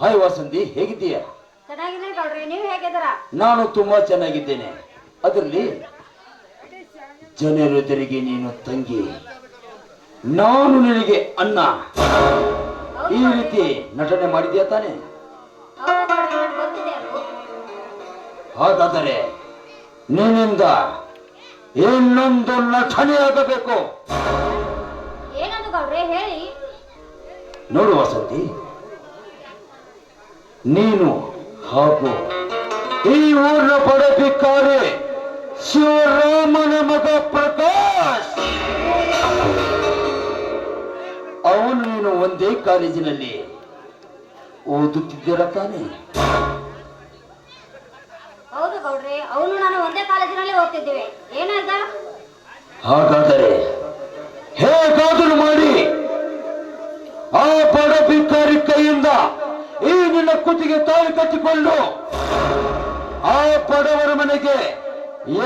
Hi Vasanthi ಹೇಗಿದ್ದೀಯ? ಚೆನ್ನಾಗಿದ್ದೀನಿ ಗೌಡ್ರಿ ನೀವು ಹೇಗಿದ್ದೀರ? ನಾನು ತುಂಬಾ ಚೆನ್ನಾಗಿದ್ದೇನೆ. ಅದರಲ್ಲಿ ತೆರಿಗೆ ನೀನು ತಂಗಿ. ನಾನು ನಿನಗೆ ಅಣ್ಣ. ಈ ರೀತಿ ನಟನೆ ಮಾಡಿದ್ಯಾ ತಾನೆ? ಹಾಗಾದರೆ ನಿನ್ನಿಂದ ಇನ್ನೊಂದು ನಟನೆ ಆಗಬೇಕು. ಹೇಳಿ. ನೋಡು ವಸಂತಿ ನೀನು ಹಾಗೂ ಈ ಊರಿನ ಬಡಬಿಕ್ಕಾರಿ ಶಿವರಾಮನ ಮಗ ಪ್ರಕಾಶ್. ಅವನು ನೀನು ಒಂದೇ ಕಾಲೇಜಿನಲ್ಲಿ ಓದುತ್ತಿದ್ದೀರ ತಾನೆ? ಹೌದು ಗೌಡ್ರಿ ಅವನು ನಾನು ಒಂದೇ ಕಾಲೇಜಿನಲ್ಲಿ ಓದ್ತಿದ್ದೇವೆ. ಏನಾಯ್ತ ಹಾಗಾದರೆ ಹೇಗಾದರೂ ಮಾಡಿ ಆ ಬಡ ಭಿಕಾರಿ ಕೈಯಿಂದ ಈ ನಿನ್ನ ಕುತ್ತಿಗೆ ತಾಳಿ ಕಟ್ಟಿಕೊಂಡು ಆ ಪಡವರ ಮನೆಗೆ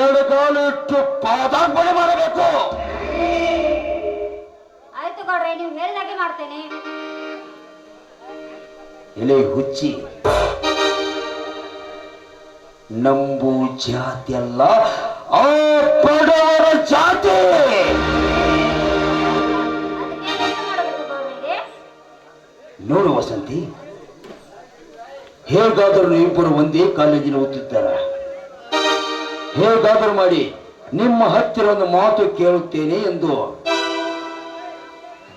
ಎಡಗಾಲು ಇಟ್ಟು ಪಾದಾರ್ಪಣೆ ಮಾಡಬೇಕು. ಆಯ್ತು ಗೌಡ್ರಿ ನೀವು ಹೇಳಿದಾಗೆ ಮಾಡ್ತೇನೆ. ಎಲೆ ಹುಚ್ಚಿ ನಂಬು ಜಾತಿ ಅಲ್ಲ ಆ ಪಡವರ ಜಾತಿ. ನೋಡು ವಸಂತಿ ಹೇಗಾದರೂ ಇಬ್ಬರು ಒಂದೇ ಕಾಲೇಜಿನ ಓದುತ್ತಾರ ಹೇಗಾದರೂ ಮಾಡಿ ನಿಮ್ಮ ಹತ್ತಿರ ಒಂದು ಮಾತು ಕೇಳುತ್ತೇನೆ ಎಂದು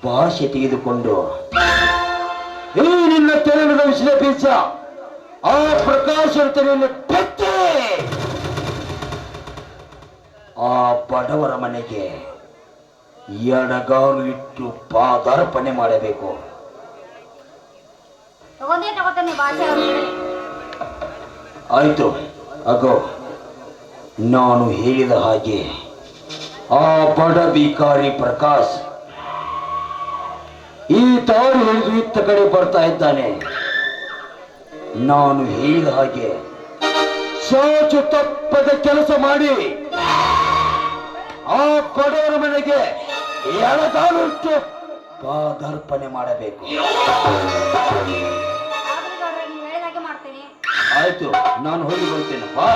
ಭಾಷೆ ತೆಗೆದುಕೊಂಡು ಈ ನಿನ್ನ ತೆರೆದ ವಿಷಯ ಆ ಪ್ರಕಾಶನ ತೆರೆಯನ್ನು ಬೆತ್ತಿ ಆ ಬಡವರ ಮನೆಗೆ ಎಡಗಾಲು ಇಟ್ಟು ಪಾದಾರ್ಪಣೆ ಮಾಡಬೇಕು. ಆಯ್ತು, ಅಗೋ, ನಾನು ಹೇಳಿದ ಹಾಗೆ ಆ ಬಡ ಬಿಕಾರಿ ಪ್ರಕಾಶ್ ಈ ತಾರು ಹಿಡಿದು ಇತ್ತ ಕಡೆ ಬರ್ತಾ ಇದ್ದಾನೆ. ನಾನು ಹೇಳಿದ ಹಾಗೆ ಸೋಚು ತಪ್ಪದ ಕೆಲಸ ಮಾಡಿ ಆ ಬಡವರ ಮನೆಗೆ ಇಟ್ಟು ಪಾದಾರ್ಪಣೆ ಮಾಡಬೇಕು. ಆಯ್ತು ನಾನು ಹೋಗಿ ಬರ್ತೇನೆ. ಬಾ.